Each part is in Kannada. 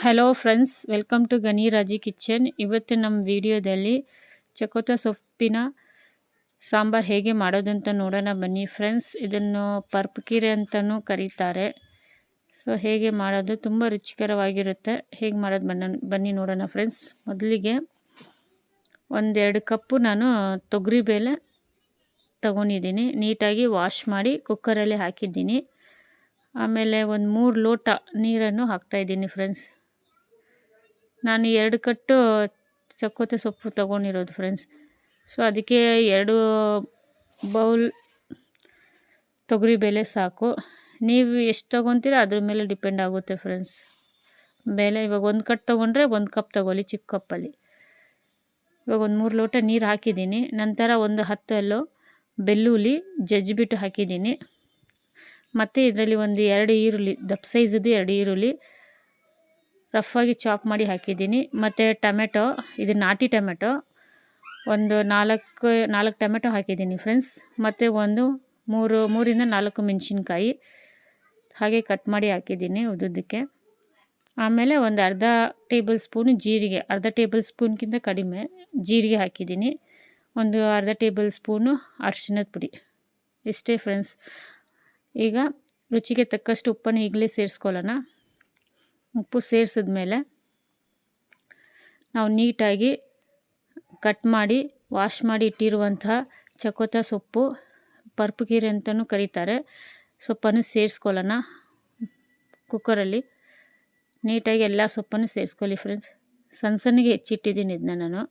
ಹಲೋ ಫ್ರೆಂಡ್ಸ್ ವೆಲ್ಕಮ್ ಟು ಗನಿರಾಜಿ ಕಿಚನ್ ಇವತ್ತು ನಮ್ಮ ವಿಡಿಯೋದಲ್ಲಿ ಚಕೋತ ಸೊಪ್ಪಿನ ಸಾಂಬಾರು ಹೇಗೆ ಮಾಡೋದಂತ ನೋಡೋಣ ಬನ್ನಿ ಫ್ರೆಂಡ್ಸ್ ಇದನ್ನು ಪರ್ಪಕಿರೆ ಅಂತಲೂ ಕರೀತಾರೆ. ಸೊ ಹೇಗೆ ಮಾಡೋದು ತುಂಬ ರುಚಿಕರವಾಗಿರುತ್ತೆ. ಹೇಗೆ ಮಾಡೋದು ಬನ್ನ, ಬನ್ನಿ ನೋಡೋಣ ಫ್ರೆಂಡ್ಸ್ ಮೊದಲಿಗೆ ಒಂದೆರಡು ಕಪ್ಪು ನಾನು ತೊಗರಿಬೇಳೆ ತಗೊಂಡಿದ್ದೀನಿ. ನೀಟಾಗಿ ವಾಶ್ ಮಾಡಿ ಕುಕ್ಕರಲ್ಲಿ ಹಾಕಿದ್ದೀನಿ. ಆಮೇಲೆ ಒಂದು ಮೂರು ಲೋಟ ನೀರನ್ನು ಹಾಕ್ತಾಯಿದ್ದೀನಿ ಫ್ರೆಂಡ್ಸ್ ನಾನು ಎರಡು ಕಟ್ಟು ಚಕ್ಕೋತೆ ಸೊಪ್ಪು ತೊಗೊಂಡಿರೋದು ಫ್ರೆಂಡ್ಸ್ ಸೊ ಅದಕ್ಕೆ ಎರಡು ಬೌಲ್ ತೊಗರಿ ಬೇಳೆ ಸಾಕು. ನೀವು ಎಷ್ಟು ತೊಗೊತೀರ ಅದ್ರ ಮೇಲೆ ಡಿಪೆಂಡ್ ಆಗುತ್ತೆ ಫ್ರೆಂಡ್ಸ್ ಬೇಳೆ ಇವಾಗ ಒಂದು ಕಟ್ ತೊಗೊಂಡ್ರೆ ಒಂದು ಕಪ್ ತೊಗೊಳ್ಳಿ ಚಿಕ್ಕ ಕಪ್ಪಲ್ಲಿ ಇವಾಗ ಒಂದು ಮೂರು ಲೋಟ ನೀರು ಹಾಕಿದ್ದೀನಿ. ನಂತರ ಒಂದು ಹತ್ತಲ್ಲೋ ಬೆಳ್ಳುಳ್ಳಿ ಜಜ್ಜಿಬಿಟ್ಟು ಹಾಕಿದ್ದೀನಿ. ಮತ್ತು ಇದರಲ್ಲಿ ಒಂದು ಎರಡು ಈರುಳ್ಳಿ, ದಪ್ಪ ಸೈಜದ್ದು ಎರಡು ಈರುಳ್ಳಿ ರಫಾಗಿ ಚಾಪ್ ಮಾಡಿ ಹಾಕಿದ್ದೀನಿ. ಮತ್ತು ಟೊಮೆಟೊ, ಇದು ನಾಟಿ ಟೊಮೆಟೊ. ಒಂದು ನಾಲ್ಕು ನಾಲ್ಕು ಟೊಮೆಟೊ ಹಾಕಿದ್ದೀನಿ ಫ್ರೆಂಡ್ಸ್ ಮತ್ತು ಒಂದು ಮೂರು, ಮೂರಿಂದ ನಾಲ್ಕು ಮೆಣಸಿನ್ಕಾಯಿ. ಹಾಗೆ ಕಟ್ ಮಾಡಿ ಹಾಕಿದ್ದೀನಿ ಉದ್ದುದಕ್ಕೆ ಆಮೇಲೆ ಒಂದು ಅರ್ಧ ಟೇಬಲ್ ಸ್ಪೂನು ಜೀರಿಗೆ, ಅರ್ಧ ಟೇಬಲ್ ಸ್ಪೂನ್ಗಿಂತ ಕಡಿಮೆ ಜೀರಿಗೆ ಹಾಕಿದ್ದೀನಿ. ಒಂದು ಅರ್ಧ ಟೇಬಲ್ ಸ್ಪೂನು ಅರಿಶಿನದ ಪುಡಿ. ಇಷ್ಟೇ ಫ್ರೆಂಡ್ಸ್ ಈಗ ರುಚಿಗೆ ತಕ್ಕಷ್ಟು ಉಪ್ಪನ್ನು ಈಗಲೇ ಸೇರಿಸ್ಕೊಳ್ಳೋಣ. ಉಪ್ಪು ಸೇರಿಸಿದ್ಮೇಲೆ ನಾವು ನೀಟಾಗಿ ಕಟ್ ಮಾಡಿ, ವಾಶ್ ಮಾಡಿ ಇಟ್ಟಿರುವಂತಹ ಚಕೋತ ಸೊಪ್ಪು ಪರ್ಪುಕೀರೆ ಅಂತಲೂ ಕರೀತಾರೆ. ಸೊಪ್ಪನ್ನು ಸೇರಿಸ್ಕೊಳ್ಳೋಣ ಕುಕ್ಕರಲ್ಲಿ. ನೀಟಾಗಿ ಎಲ್ಲ ಸೊಪ್ಪನ್ನು ಸೇರಿಸ್ಕೊಳ್ಳಿ ಫ್ರೆಂಡ್ಸ್. ಸಣ್ಣ ಸಣ್ಣಗೆ ಹೆಚ್ಚಿಟ್ಟಿದ್ದೀನಿ ಇದನ್ನ ನಾನು.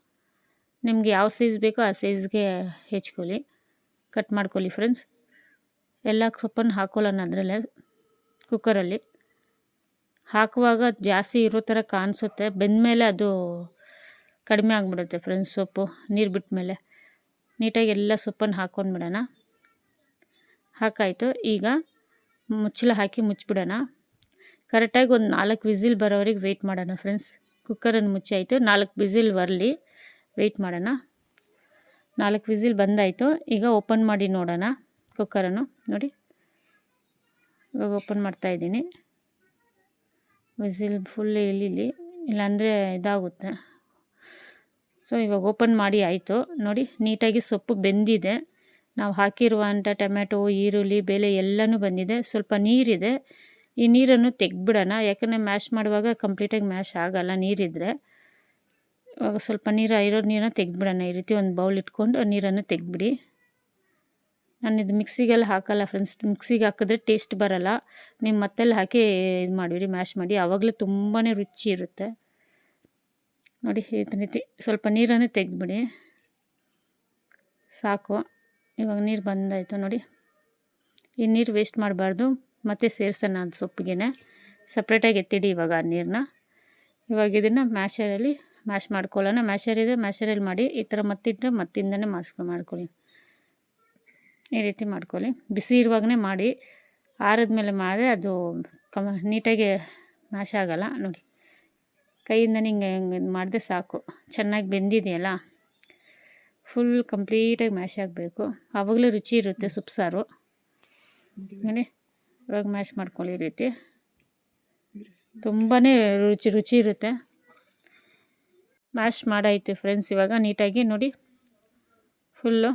ನಿಮ್ಗೆ ಯಾವ ಸೈಜ್ ಬೇಕೋ ಆ ಸೈಜ್ಗೆ ಹೆಚ್ಕೊಳ್ಳಿ. ಕಟ್ ಮಾಡ್ಕೊಳ್ಳಿ ಫ್ರೆಂಡ್ಸ್. ಎಲ್ಲ ಸೊಪ್ಪನ್ನು ಹಾಕೊಳ್ಳೋಣ ಅದರಲ್ಲೇ ಕುಕ್ಕರಲ್ಲಿ. ಹಾಕುವಾಗ ಜಾಸ್ತಿ ಇರೋ ಥರ ಕಾಣಿಸುತ್ತೆ. ಬೆಂದಮೇಲೆ ಅದು ಕಡಿಮೆ ಆಗಿಬಿಡುತ್ತೆ ಫ್ರೆಂಡ್ಸ್ ಸೊಪ್ಪು. ನೀರು ಬಿಟ್ಟ ಮೇಲೆ ನೀಟಾಗಿ ಎಲ್ಲ ಸೊಪ್ಪನ್ನು ಹಾಕ್ಕೊಂಡ್ಬಿಡೋಣ. ಹಾಕಾಯಿತು. ಈಗ ಮುಚ್ಚಳ ಹಾಕಿ ಮುಚ್ಚಿಬಿಡೋಣ. ಕರೆಕ್ಟಾಗಿ ಒಂದು ನಾಲ್ಕು ವಿಸಿಲ್ ಬರೋವರೆಗೆ ವೆಯ್ಟ್ ಮಾಡೋಣ ಫ್ರೆಂಡ್ಸ್. ಕುಕ್ಕರನ್ನು ಮುಚ್ಚಾಯಿತು. ನಾಲ್ಕು ವಿಸಿಲ್ ಬರಲಿ. ವೆಯ್ಟ್ ಮಾಡೋಣ. ನಾಲ್ಕು ವಿಸಿಲ್ ಬಂದಾಯಿತು. ಈಗ ಓಪನ್ ಮಾಡಿ ನೋಡೋಣ ಕುಕ್ಕರನ್ನು. ನೋಡಿ. ಇವಾಗ ಓಪನ್ ಮಾಡ್ತಾಯಿದ್ದೀನಿ ವಿಸಿಲ್ ಫುಲ್ ಇಳಿಲಿ ಇಲ್ಲಾಂದರೆ ಇದಾಗುತ್ತೆ. ಸೊ ಇವಾಗ ಓಪನ್ ಮಾಡಿ ಆಯಿತು. ನೋಡಿ, ನೀಟಾಗಿ ಸೊಪ್ಪು ಬೆಂದಿದೆ. ನಾವು ಹಾಕಿರುವಂಥ ಟೊಮೆಟೊ ಈರುಳ್ಳಿ, ಬೇಳೆ ಎಲ್ಲನೂ ಬಂದಿದೆ. ಸ್ವಲ್ಪ ನೀರಿದೆ. ಈ ನೀರನ್ನು ತೆಗ್ದುಬಿಡೋಣ. ಯಾಕಂದರೆ ಮ್ಯಾಶ್ ಮಾಡುವಾಗ ಕಂಪ್ಲೀಟಾಗಿ ಮ್ಯಾಶ್ ಆಗೋಲ್ಲ ನೀರಿದ್ದರೆ ಇವಾಗ ಸ್ವಲ್ಪ ನೀರು, ಇರೋ ನೀರನ್ನ ತೆಗ್ದುಬಿಡೋಣ. ಈ ರೀತಿ ಒಂದು ಬೌಲ್ ಇಟ್ಕೊಂಡು ನೀರನ್ನು ತೆಗ್ದುಬಿಡಿ. ನಾನು ಇದು ಮಿಕ್ಸಿಗೆಲ್ಲ ಹಾಕಲ್ಲ ಫ್ರೆಂಡ್ಸ್ ಮಿಕ್ಸಿಗೆ ಹಾಕಿದ್ರೆ ಟೇಸ್ಟ್ ಬರಲ್ಲ. ನೀವು ಮತ್ತೆಲ್ಲ ಹಾಕಿ ಇದು ಮಾಡಿರಿ ಮ್ಯಾಶ್ ಮಾಡಿ. ಆವಾಗಲೇ ತುಂಬಾ ರುಚಿ ಇರುತ್ತೆ. ನೋಡಿ ಈ ರೀತಿ ಸ್ವಲ್ಪ ನೀರನ್ನು ತೆಗೆದ್ಬಿಡಿ. ಸಾಕು. ಇವಾಗ ನೀರು ಬಂದಾಯಿತು ನೋಡಿ. ಈ ನೀರು ವೇಸ್ಟ್ ಮಾಡಬಾರ್ದು. ಮತ್ತೆ ಸೇರಿಸೋಣ ಅದು ಸೊಪ್ಪಿಗೆ ಸಪ್ರೇಟಾಗಿ ಎತ್ತಿಡಿ ಇವಾಗ ಆ ನೀರನ್ನ ಇವಾಗ ಇದನ್ನು ಮ್ಯಾಶರಲ್ಲಿ ಮ್ಯಾಶ್ ಮಾಡ್ಕೊಳ್ಳೋಣ. ಮ್ಯಾಶರ್ ಇದೆ ಮ್ಯಾಶರಲ್ಲಿ ಮಾಡಿ ಈ ಥರ ಮತ್ತಿಟ್ಟರೆ ಮತ್ತಿಂದನೇ ಮಾಸ್ಕ್ ಮಾಡ್ಕೊಳ್ಳಿ. ಈ ರೀತಿ ಮಾಡ್ಕೊಳ್ಳಿ. ಬಿಸಿ ಇರುವಾಗಲೇ ಮಾಡಿ ಆರಿದ್ಮೇಲೆ ಮಾಡಿದ್ರೆ ಅದು ಕಮ ನೀಟಾಗಿ ನಾಶ ಆಗೋಲ್ಲ. ನೋಡಿ ಕೈಯಿಂದ ಹಿಂಗೆ ಹಿಂಗೆ ಮಾಡಿದ್ರೆ ಸಾಕು. ಚೆನ್ನಾಗಿ ಬೆಂದಿದೆಯಲ್ಲ? ಫುಲ್ ಕಂಪ್ಲೀಟಾಗಿ ಮ್ಯಾಶ್ ಆಗಬೇಕು. ಆವಾಗಲೇ ರುಚಿ ಇರುತ್ತೆ ಸೊಪ್ಪು ಸಾರು ನೋಡಿ ಇವಾಗ ಮ್ಯಾಶ್ ಮಾಡ್ಕೊಳ್ಳಿ ಈ ರೀತಿ. ತುಂಬಾ ರುಚಿ ರುಚಿ ಇರುತ್ತೆ. ಮ್ಯಾಶ್ ಮಾಡಾಯಿತು ಫ್ರೆಂಡ್ಸ್ ಇವಾಗ ನೀಟಾಗಿ. ನೋಡಿ ಫುಲ್ಲು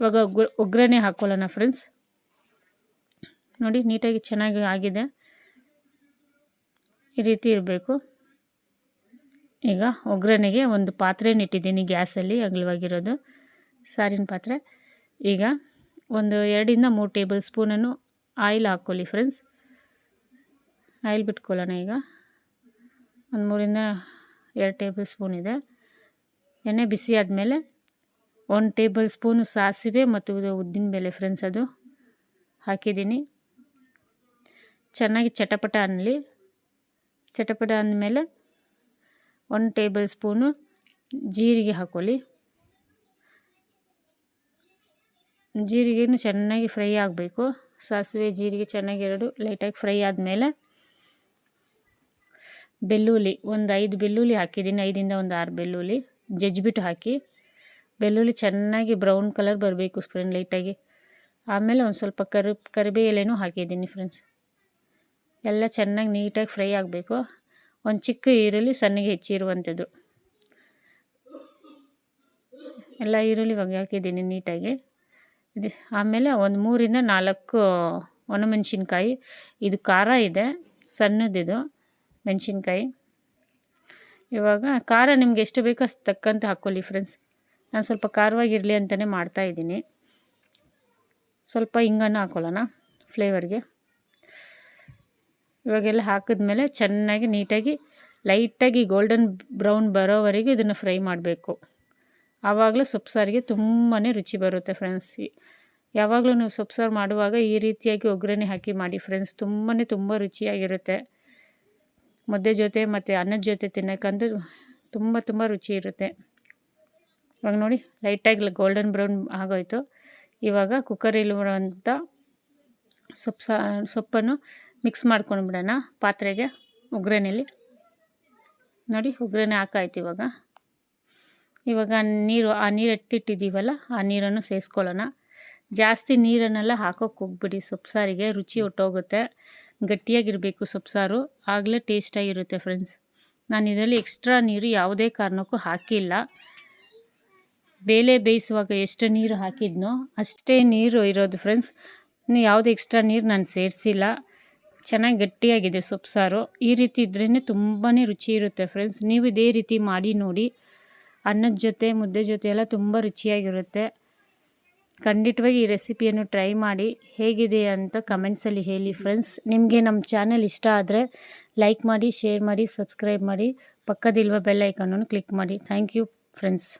ಇವಾಗ ಒಗ್ಗರಣೆ ಹಾಕೊಳ್ಳೋಣ ಫ್ರೆಂಡ್ಸ್ ನೋಡಿ ನೀಟಾಗಿ ಚೆನ್ನಾಗಿ ಆಗಿದೆ. ಈ ರೀತಿ ಇರಬೇಕು. ಈಗ ಒಗ್ಗರಣೆಗೆ ಒಂದು ಪಾತ್ರೆನ ಇಟ್ಟಿದ್ದೀನಿ ಗ್ಯಾಸಲ್ಲಿ, ಅಗಲವಾಗಿರೋದು. ಸಾರಿನ ಪಾತ್ರೆ. ಈಗ ಒಂದು ಎರಡರಿಂದ ಮೂರು ಟೇಬಲ್ ಸ್ಪೂನನ್ನು ಆಯಿಲ್ ಹಾಕ್ಕೊಳ್ಳಿ ಫ್ರೆಂಡ್ಸ್ ಆಯಿಲ್ ಬಿಟ್ಕೊಳ್ಳೋಣ ಈಗ. ಒಂದು ಮೂರಿಂದ ಎರಡು ಟೇಬಲ್ ಸ್ಪೂನ್ ಇದೆ. ಎಣ್ಣೆ ಬಿಸಿ ಆದಮೇಲೆ ಒಂದು ಟೇಬಲ್ ಸ್ಪೂನು ಸಾಸಿವೆ ಮತ್ತು ಉದ್ದಿನ ಉದ್ದಿನಬೇಳೆ ಫ್ರೆಂಡ್ಸ್ ಅದು. ಹಾಕಿದ್ದೀನಿ. ಚೆನ್ನಾಗಿ ಚಟಪಟ ಅನ್ನಲಿ. ಚಟಪಟ ಅಂದಮೇಲೆ ಒಂದು ಟೇಬಲ್ ಸ್ಪೂನು ಜೀರಿಗೆ ಹಾಕ್ಕೊಳ್ಳಿ ಜೀರಿಗೆನೂ ಚೆನ್ನಾಗಿ ಫ್ರೈ ಆಗಬೇಕು. ಸಾಸಿವೆ, ಜೀರಿಗೆ ಚೆನ್ನಾಗಿ ಎರಡು ಲೈಟಾಗಿ ಫ್ರೈ ಆದಮೇಲೆ ಬೆಳ್ಳುಳ್ಳಿ, ಒಂದು ಐದು ಬೆಳ್ಳುಳ್ಳಿ ಹಾಕಿದ್ದೀನಿ ಐದಿಂದ ಒಂದು ಆರು ಬೆಳ್ಳುಳ್ಳಿ. ಜಜ್ಜಿಬಿಟ್ಟು ಹಾಕಿ. ಬೆಳ್ಳುಳ್ಳಿ ಚೆನ್ನಾಗಿ ಬ್ರೌನ್ ಕಲರ್ ಬರಬೇಕು ಫ್ರೆಂಡ್ ಲೈಟಾಗಿ ಆಮೇಲೆ ಒಂದು ಸ್ವಲ್ಪ ಕರಿ ಕರಿಬೇ ಎಲೆನೂ ಹಾಕಿದ್ದೀನಿ ಫ್ರೆಂಡ್ಸ್ ಎಲ್ಲ ಚೆನ್ನಾಗಿ ನೀಟಾಗಿ ಫ್ರೈ ಆಗಬೇಕು. ಒಂದು ಚಿಕ್ಕ ಈರುಳ್ಳಿ ಸಣ್ಣಗೆ ಹೆಚ್ಚಿರುವಂಥದ್ದು ಎಲ್ಲ ಈರುಳ್ಳಿ ಇವಾಗ ಹಾಕಿದ್ದೀನಿ ನೀಟಾಗಿ. ಇದು ಆಮೇಲೆ ಒಂದು ಮೂರಿಂದ ನಾಲ್ಕು ಒಣಮೆಣ್ಸಿನ್ಕಾಯಿ. ಇದು ಖಾರ ಇದೆ, ಸಣ್ಣದಿದು ಮೆಣಸಿನ್ಕಾಯಿ. ಇವಾಗ ಖಾರ ನಿಮ್ಗೆ ಎಷ್ಟು ಬೇಕೋ ಅಷ್ಟು ತಕ್ಕಂತೆ ಹಾಕ್ಕೊಳ್ಳಿ ಫ್ರೆಂಡ್ಸ್ ನಾನು ಸ್ವಲ್ಪ ಖಾರವಾಗಿರಲಿ ಅಂತಲೇ ಮಾಡ್ತಾಯಿದ್ದೀನಿ ಸ್ವಲ್ಪ ಹಿಂಗನ್ನು ಹಾಕ್ಕೊಳ್ಳೋಣ ಫ್ಲೇವರ್ಗೆ. ಇವಾಗೆಲ್ಲ ಹಾಕಿದ್ಮೇಲೆ ಚೆನ್ನಾಗಿ ನೀಟಾಗಿ, ಲೈಟಾಗಿ ಗೋಲ್ಡನ್ ಬ್ರೌನ್ ಬರೋವರೆಗೆ ಇದನ್ನು ಫ್ರೈ ಮಾಡಬೇಕು. ಆವಾಗಲೂ ಸೊಪ್ಪು ಸಾರಿಗೆ ತುಂಬಾ ರುಚಿ ಬರುತ್ತೆ ಫ್ರೆಂಡ್ಸ್. ಯಾವಾಗಲೂ ನೀವು ಸೊಪ್ಪು ಸಾರು ಮಾಡುವಾಗ ಈ ರೀತಿಯಾಗಿ ಒಗ್ಗರಣೆ ಹಾಕಿ ಮಾಡಿ ಫ್ರೆಂಡ್ಸ್. ತುಂಬಾ ತುಂಬ ರುಚಿಯಾಗಿರುತ್ತೆ. ಮುದ್ದೆ ಜೊತೆ ಮತ್ತು ಅನ್ನದ ಜೊತೆ ತಿನ್ನೋಕ್ಕಂತೂ ತುಂಬ ತುಂಬ ರುಚಿ ಇರುತ್ತೆ. ಇವಾಗ ನೋಡಿ ಲೈಟಾಗಿ ಗೋಲ್ಡನ್ ಬ್ರೌನ್ ಆಗೋಯ್ತು. ಇವಾಗ ಕುಕ್ಕರಲ್ಲಿರುವಂಥ ಸೊಪ್ಪು ಸಾ ಸೊಪ್ಪನ್ನು ಮಿಕ್ಸ್ ಮಾಡ್ಕೊಂಡು ಬಿಡೋಣ ಪಾತ್ರೆಗೆ ಒಗ್ಗರಣೆಯಲ್ಲಿ ನೋಡಿ ಒಗ್ಗರಣೆ ಹಾಕಾಯ್ತು ಇವಾಗ. ಇವಾಗ ನೀರು, ಆ ನೀರು ಎತ್ತಿಟ್ಟಿದ್ದೀವಲ್ಲ, ಆ ನೀರನ್ನು ಸೇರಿಸ್ಕೊಳ್ಳೋಣ ಜಾಸ್ತಿ ನೀರನ್ನೆಲ್ಲ ಹಾಕೋಕೆ ಹೋಗ್ಬಿಡಿ, ಸೊಪ್ಪು ಸಾರಿಗೆ ರುಚಿ ಹೊಟ್ಟೋಗುತ್ತೆ ಗಟ್ಟಿಯಾಗಿರಬೇಕು ಸೊಪ್ಪು ಸಾರು, ಆಗಲೇ ಟೇಸ್ಟಾಗಿರುತ್ತೆ ಫ್ರೆಂಡ್ಸ್ ನಾನು ಇದರಲ್ಲಿ ಎಕ್ಸ್ಟ್ರಾ ನೀರು ಯಾವುದೇ ಕಾರಣಕ್ಕೂ ಹಾಕಿಲ್ಲ. ಬೇಳೆ ಬೇಯಿಸುವಾಗ ಎಷ್ಟು ನೀರು ಹಾಕಿದ್ನೋ ಅಷ್ಟೇ ನೀರು ಇರೋದು ಫ್ರೆಂಡ್ಸ್ ಇನ್ನು ಯಾವುದೇ ಎಕ್ಸ್ಟ್ರಾ ನೀರು ನಾನು ಸೇರಿಸಿಲ್ಲ. ಚೆನ್ನಾಗಿ ಗಟ್ಟಿಯಾಗಿದೆ ಸೊಪ್ಪು ಸಾರು. ಈ ರೀತಿ ಇದ್ರೇ ತುಂಬಾ ರುಚಿ ಇರುತ್ತೆ ಫ್ರೆಂಡ್ಸ್ ನೀವು ಇದೇ ರೀತಿ ಮಾಡಿ ನೋಡಿ. ಅನ್ನದ ಜೊತೆ, ಮುದ್ದೆ ಜೊತೆ ಎಲ್ಲ ತುಂಬ ರುಚಿಯಾಗಿರುತ್ತೆ. ಖಂಡಿತವಾಗಿ ಈ ರೆಸಿಪಿಯನ್ನು ಟ್ರೈ ಮಾಡಿ. ಹೇಗಿದೆ ಅಂತ ಕಮೆಂಟ್ಸಲ್ಲಿ ಹೇಳಿ ಫ್ರೆಂಡ್ಸ್ ನಿಮಗೆ ನಮ್ಮ ಚಾನಲ್ ಇಷ್ಟ ಆದರೆ ಲೈಕ್ ಮಾಡಿ ಶೇರ್ ಮಾಡಿ ಸಬ್ಸ್ಕ್ರೈಬ್ ಮಾಡಿ. ಪಕ್ಕದಿಲ್ವ ಬೆಲ್ ಐಕನನ್ನು ಕ್ಲಿಕ್ ಮಾಡಿ. Thank you friends